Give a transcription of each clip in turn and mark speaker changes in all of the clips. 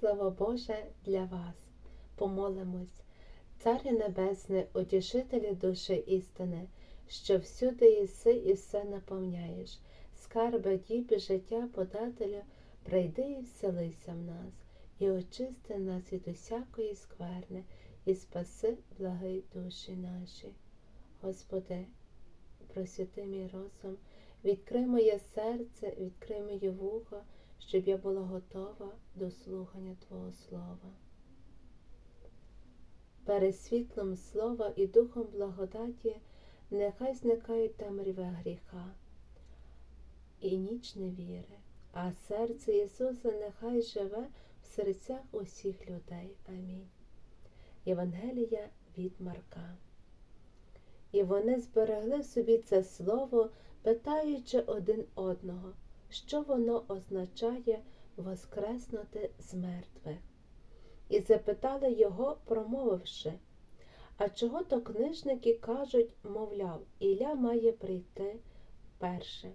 Speaker 1: Слово Боже для вас. Помолимось, Царю Небесне, утішителю душі істини, що всюди єси і все наповняєш, скарби діб життя подателю, прийди і вселися в нас, і очисти нас від усякої скверни, і спаси благи душі наші. Господи, просвіти мій розум, відкрий моє серце, відкрий моє вухо, щоб я була готова до слухання Твого Слова. Перед світлом слова і духом благодаті нехай зникають темряви гріха і ніч невіри, а серце Ісуса нехай живе в серцях усіх людей. Амінь. Євангелія від Марка. І вони зберегли собі це слово, питаючи один одного, що воно означає воскреснути з мертвих. І запитали його, промовивши, а чого то книжники кажуть, мовляв, Ілля має прийти перше.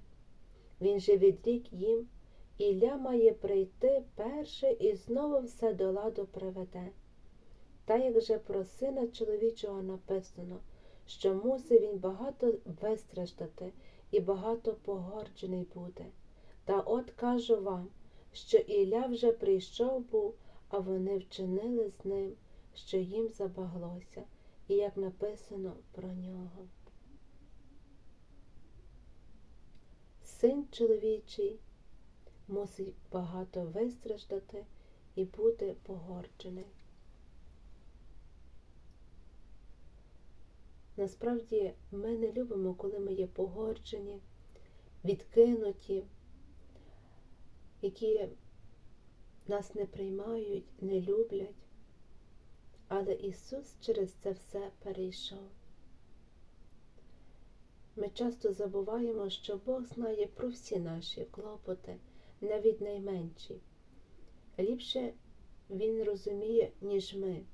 Speaker 1: Він же відрік їм, Ілля має прийти перше і знову все до ладу приведе. Та як же про сина чоловічого написано, що мусить він багато вистраждати і багато погорджений буде. Та от кажу вам, що Ілля вже прийшов був, а вони вчинили з ним, що їм забаглося, і як написано про нього. Син чоловічий мусить багато вистраждати і бути погорджений. Насправді ми не любимо, коли ми є погорджені, відкинуті, які нас не приймають, не люблять. Але Ісус через це все перейшов. Ми часто забуваємо, що Бог знає про всі наші клопоти, навіть найменші. Ліпше Він розуміє, ніж ми.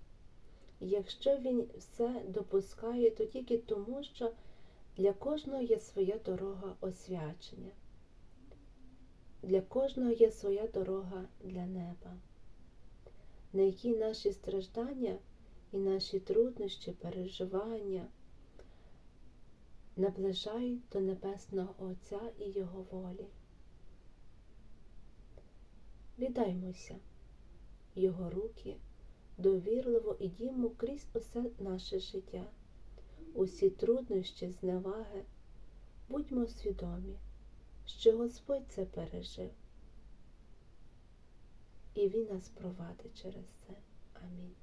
Speaker 1: Якщо він все допускає, то тільки тому, що для кожного є своя дорога освячення, для кожного є своя дорога для неба, на якій наші страждання і наші труднощі, переживання наближають до Небесного Отця і Його волі. Віддаймося Його руки довірливо ідімо крізь усе наше життя, усі труднощі, зневаги, будьмо свідомі, що Господь це пережив, і Він нас провадить через це. Амінь.